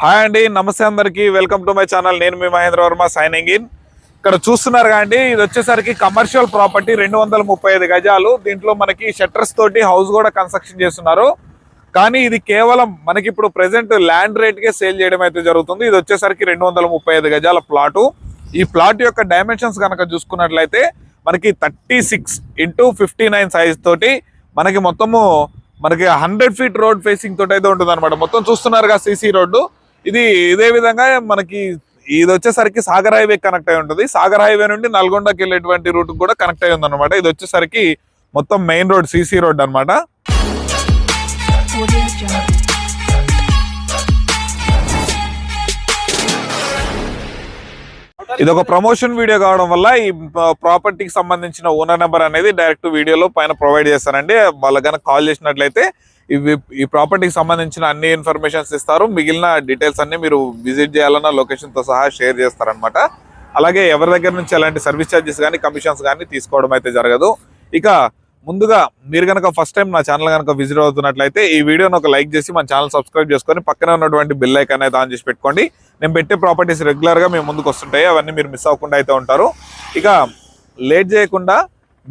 Hi అండి నమస్తే అందరికి. వెల్కమ్ టు మై ఛానల్ నేను మీ మహేంద్ర వర్మ సైనింగ్ ఇన్ ఇక్కడ చూస్తున్నారు కానీ ఇది వచ్చేసరికి కమర్షియల్ ప్రాపర్టీ రెండు వందల ముప్పై ఐదు గజాలు. దీంట్లో మనకి షట్టర్స్ తోటి హౌస్ కూడా కన్స్ట్రక్షన్ చేస్తున్నారు. కానీ ఇది కేవలం మనకి ఇప్పుడు ప్రెసెంట్ ల్యాండ్ రేట్ కే సేల్ చేయడం అయితే జరుగుతుంది. ఇది వచ్చేసరికి రెండు వందల ముప్పై ఐదు గజాల ప్లాటు ఈ ప్లాట్ యొక్క డైమెన్షన్స్ కనుక చూసుకున్నట్లయితే మనకి thirty six into fifty nine size తోటి మనకి మొత్తము మనకి హండ్రెడ్ ఫీట్ రోడ్ ఫేసింగ్ తోటి అయితే ఉంటుంది అనమాట మొత్తం చూస్తున్నారుగా సిసి రోడ్డు. ఇది ఇదే విధంగా మనకి ఇది వచ్చేసరికి సాగర్ హైవే కనెక్ట్ అయి ఉంటుంది. సాగర్ హైవే నుండి నల్గొండకి వెళ్ళేటువంటి రూట్ కూడా కనెక్ట్ అయి ఉందన్నమాట. ఇది వచ్చేసరికి మొత్తం మెయిన్ రోడ్ సిసి రోడ్ అన్నమాట. ఇది ఒక ప్రమోషన్ వీడియో కావడం వల్ల ఈ ప్రాపర్టీకి సంబంధించిన ఓనర్ నెంబర్ అనేది డైరెక్ట్ వీడియోలో పైన ప్రొవైడ్ చేస్తారండి వాళ్ళ కనుక కాల్ చేసినట్లయితే ఇవి ఈ ప్రాపర్టీకి సంబంధించిన అన్ని ఇన్ఫర్మేషన్స్ ఇస్తారు. మిగిలిన డీటెయిల్స్ అన్ని మీరు విజిట్ చేయాలన్న లొకేషన్తో సహా షేర్ చేస్తారనమాట అలాగే ఎవరి దగ్గర నుంచి ఎలాంటి సర్వీస్ ఛార్జెస్ కానీ కమిషన్స్ కానీ తీసుకోవడం అయితే జరగదు. ఇక ముందుగా మీరు కనుక ఫస్ట్ టైం నా ఛానల్ కనుక విజిట్ అవుతున్నట్లయితే ఈ వీడియోని ఒక లైక్ చేసి మన ఛానల్ సబ్స్క్రైబ్ చేసుకొని పక్కనే ఉన్నటువంటి బిల్ ఐకాన్ అయితే ఆన్ చేసి పెట్టుకోండి. నేను పెట్టే ప్రాపర్టీస్ రెగ్యులర్గా మేము ముందుకు వస్తుంటాయి. అవన్నీ మీరు మిస్ అవ్వకుండా అయితే ఉంటారు. ఇక లేట్ చేయకుండా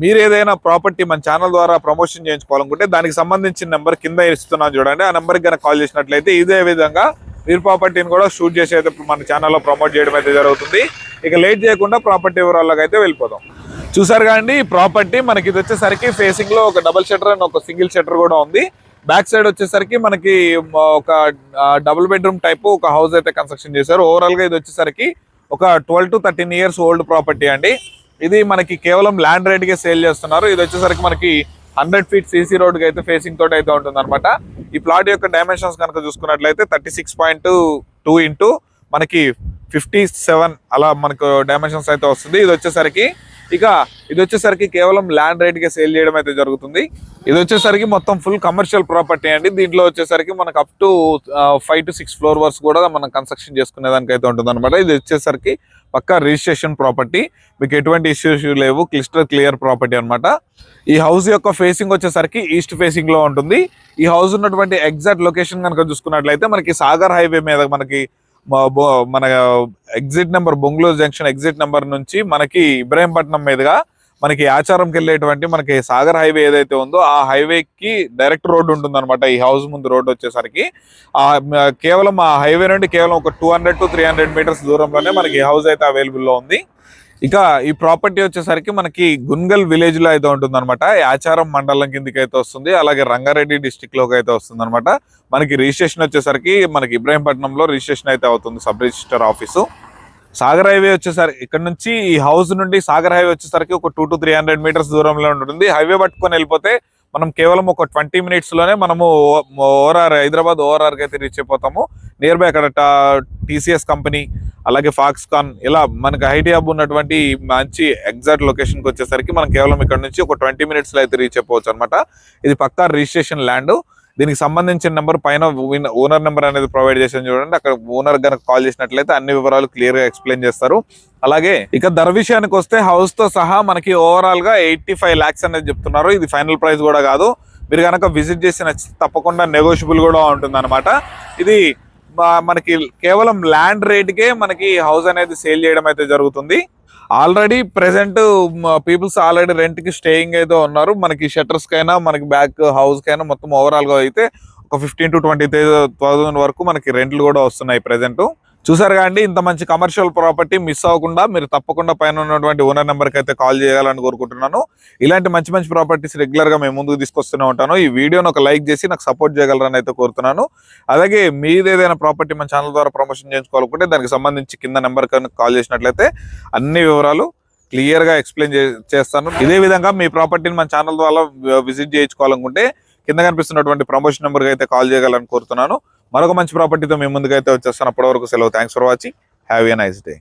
మీరు ఏదైనా ప్రాపర్టీ మన ఛానల్ ద్వారా ప్రమోషన్ చేయించుకోవాలనుకుంటే దానికి సంబంధించిన నెంబర్ కింద ఇస్తున్నాను చూడండి. ఆ నెంబర్కి కనుక కాల్ చేసినట్లయితే ఇదే విధంగా మీరు ప్రాపర్టీని కూడా షూట్ చేసి అయితే మన ఛానల్లో ప్రమోట్ చేయడం అయితే జరుగుతుంది. ఇక లేట్ చేయకుండా ప్రాపర్టీ వివరాల్లోకి అయితే వెళ్ళిపోదాం. చూసారు కానీ ఈ ప్రాపర్టీ మనకి ఇది వచ్చేసరికి ఫేసింగ్లో ఒక డబుల్ షట్టర్ అండ్ ఒక సింగిల్ షట్టర్ కూడా ఉంది. బ్యాక్ సైడ్ వచ్చేసరికి మనకి ఒక డబుల్ బెడ్రూమ్ టైప్ ఒక హౌస్ అయితే కన్స్ట్రక్షన్ చేశారు. ఓవరాల్గా ఇది వచ్చేసరికి ఒక twelve to thirteen years old property అండి. ఇది మనకి కేవలం ల్యాండ్ రేట్కే సేల్ చేస్తున్నారు. ఇది వచ్చేసరికి మనకి హండ్రెడ్ ఫీట్ సీసీ రోడ్కి అయితే ఫేసింగ్ తోటి అయితే ఉంటుంది అనమాట ఈ ప్లాట్ యొక్క డైమెన్షన్స్ కనుక చూసుకున్నట్లయితే thirty six point two into మనకి ఫిఫ్టీ సెవెన్ అలా మనకు డైమెన్షన్స్ అయితే వస్తుంది. ఇది వచ్చేసరికి ఇక ఇది వచ్చేసరికి కేవలం ల్యాండ్ రేట్ సేల్ చేయడం అయితే జరుగుతుంది. ఇది వచ్చేసరికి మొత్తం ఫుల్ కమర్షియల్ ప్రాపర్టీ అండి. దీంట్లో వచ్చేసరికి మనకు up to five to six floor verse కూడా మనం కన్స్ట్రక్షన్ చేసుకునే దానికైతే ఉంటుంది అనమాట ఇది వచ్చేసరికి పక్కా రిజిస్ట్రేషన్ ప్రాపర్టీ మీకు ఎటువంటి ఇష్యూస్ లేవు. క్లిస్టర్ క్లియర్ ప్రాపర్టీ అన్నమాట. ఈ హౌస్ యొక్క ఫేసింగ్ వచ్చేసరికి ఈస్ట్ ఫేసింగ్లో ఉంటుంది. ఈ హౌస్ ఉన్నటువంటి ఎగ్జాక్ట్ లొకేషన్ కనుక చూసుకున్నట్లయితే మనకి సాగర్ హైవే మీద మనకి మన exit number Bongaluru junction exit number నుంచి మనకి ఇబ్రాహీంపట్నం మీదుగా మనకి ఆచారంకి వెళ్ళేటువంటి మనకి సాగర్ హైవే ఏదైతే ఉందో ఆ హైవే కి డైరెక్ట్ రోడ్ ఉంటుందన్నమాట. ఈ హౌస్ ముందు రోడ్ వచ్చేసరికి. ఆ కేవలం ఆ హైవే నుండి కేవలం ఒక two hundred to three hundred meters దూరంలోనే మనకి ఈ హౌస్ అయితే అవైలబుల్లో ఉంది. ఇక ఈ ప్రాపర్టీ వచ్చేసరికి మనకి గున్గల్ విలేజ్లో అయితే ఉంటుంది అనమాట ఆచారం మండలం కిందకి అయితే వస్తుంది. అలాగే రంగారెడ్డి డిస్టిక్లోకి అయితే వస్తుంది అనమాట మనకి రిజిస్ట్రేషన్ వచ్చేసరికి మనకి ఇబ్రాహీంపట్నంలో రిజిస్ట్రేషన్ అయితే అవుతుంది sub register office Sagar highway వచ్చేసరికి ఇక్కడ నుంచి ఈ హౌస్ నుండి సాగర్ హైవే వచ్చేసరికి ఒక two to three hundred meters దూరంలో ఉంటుంది. హైవే పట్టుకొని వెళ్ళిపోతే మనం కేవలం ఒక ట్వంటీ మినిట్స్లోనే మనము ఓఆర్ఆర్ హైదరాబాద్ ఓఆర్ఆర్కి అయితే రీచ్ అయిపోతాము. నియర్ బై అక్కడ టీసీఎస్ కంపెనీ అలాగే ఫాక్స్కాన్ ఇలా మనకి ఐటీ హబ్ ఉన్నటువంటి మంచి ఎగ్జాక్ట్ లొకేషన్కి వచ్చేసరికి మనం కేవలం ఇక్కడ నుంచి ఒక ట్వంటీ మినిట్స్లో అయితే రీచ్ అయిపోవచ్చు అనమాట ఇది పక్కా రిజిస్ట్రేషన్ ల్యాండ్. దీనికి సంబంధించిన నెంబర్ పైన ఓనర్ నెంబర్ అనేది ప్రొవైడ్ చేసాను చూడండి. అక్కడ ఓనర్ కనుక కాల్ చేసినట్లయితే అన్ని వివరాలు క్లియర్గా ఎక్స్ప్లెయిన్ చేస్తారు. అలాగే ఇక ధర విషయానికి వస్తే హౌస్తో సహా మనకి ఓవరాల్గా ఎయిటీ ఫైవ్ లాక్స్ అనేది చెప్తున్నారు. ఇది ఫైనల్ ప్రైస్ కూడా కాదు. మీరు కనుక విజిట్ చేసిన తప్పకుండా నెగోషియబుల్ కూడా ఉంటుంది ఇది మనకి కేవలం ల్యాండ్ రేట్కే మనకి హౌస్ అనేది సేల్ చేయడం అయితే జరుగుతుంది. ఆల్రెడీ ప్రెసెంట్ పీపుల్స్ ఆల్రెడీ రెంట్కి స్టేయింగ్ అయితే ఉన్నారు. మనకి షట్టర్స్ కైనా మనకి బ్యాక్ హౌస్కైనా మొత్తం ఓవరాల్గా అయితే ఒక ఫిఫ్టీన్ టు ట్వంటీ థౌసండ్ వరకు మనకి రెంట్లు కూడా వస్తున్నాయి ప్రెసెంట్. చూసారు అండి ఇంత మంచి కమర్షియల్ ప్రాపర్టీ మిస్ అవ్వకుండా మీరు తప్పకుండా పైన ఉన్నటువంటి ఓనర్ నెంబర్కి అయితే కాల్ చేయాలని కోరుకుంటున్నాను. ఇలాంటి మంచి మంచి ప్రాపర్టీస్ రెగ్యులర్గా మేము ముందుకు తీసుకొస్తూనే ఉంటాను. ఈ వీడియోని ఒక లైక్ చేసి నాకు సపోర్ట్ చేయగలరని అయితే కోరుతున్నాను. అలాగే మీది ఏదైనా ప్రాపర్టీ మన ఛానల్ ద్వారా ప్రమోషన్ చేయించుకోవాలనుకుంటే దానికి సంబంధించి కింద నెంబర్ కాల్ చేసినట్లయితే అన్ని వివరాలు క్లియర్గా ఎక్స్ప్లెయిన్ చేస్తాను. ఇదే విధంగా మీ ప్రాపర్టీని మన ఛానల్ ద్వారా విజిట్ చేయించుకోవాలనుకుంటే కింద కనిపిస్తున్నటువంటి ప్రమోషన్ నెంబర్కి అయితే కాల్ చేయగలని కోరుతున్నాను. మరొక మంచి ప్రాపర్టీతో మేము ముందుకైతే వచ్చేస్తాను. అప్పటివరకు సెలవు. Thanks for watching have a nice day